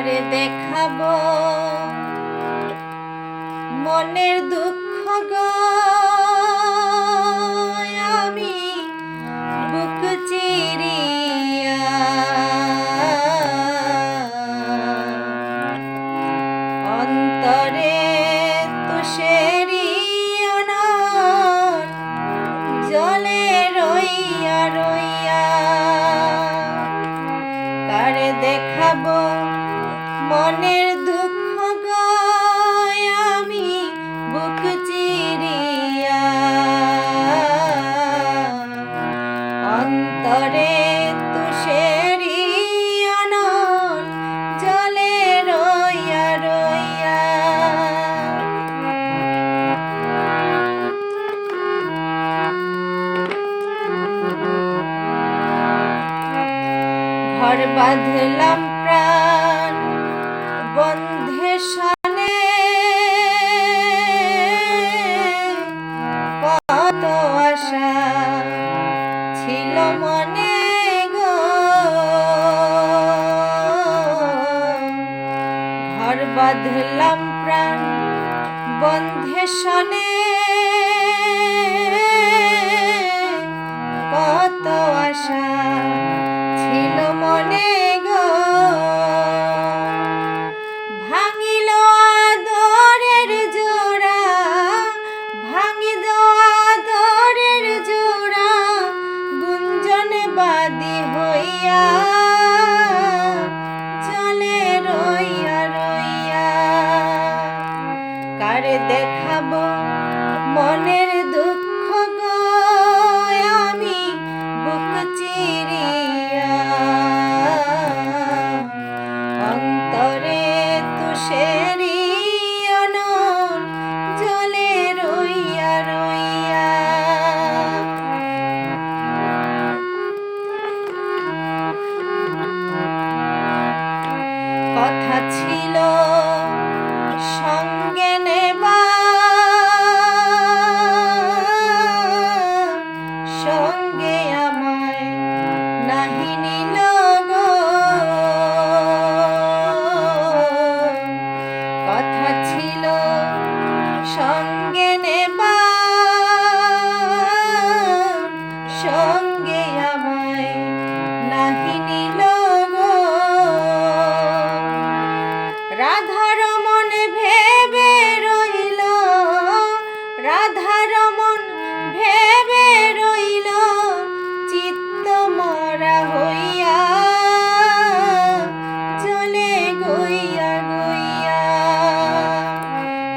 কারে দেখাবো। মনের দুঃখ গো অন্তরে তুষেরি অনল জলে রইয়া রইয়া। ঘর বাঁধলাম প্রাণ বন্ধে সনে। কত আশা বাঁধলাম প্রাণ। বন্ধে সনে কত আশা ছিল মনে গো। ভাঙিল আদরের জোড়া, ভাঙিল আদরের জোড়া, গুঞ্জন বাদি হইয়া কারে দেখাবো মনের দুঃখ গো, আমি বুক চিরিয়া। অন্তরে তুষেরি অনল জলে রইয়া রইয়া। কথা ছিল সঙ্গে নেবা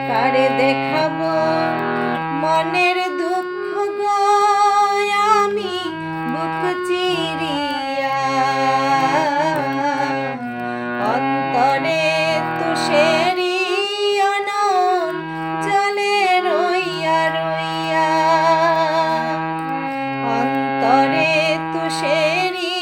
কারে দেখাবো? মনের দুঃখ গো, আমি বুক চিরিয়া। অন্তরে তুষেরি অনন, জলে রইয়া রইয়া। অন্তরে তুষেরি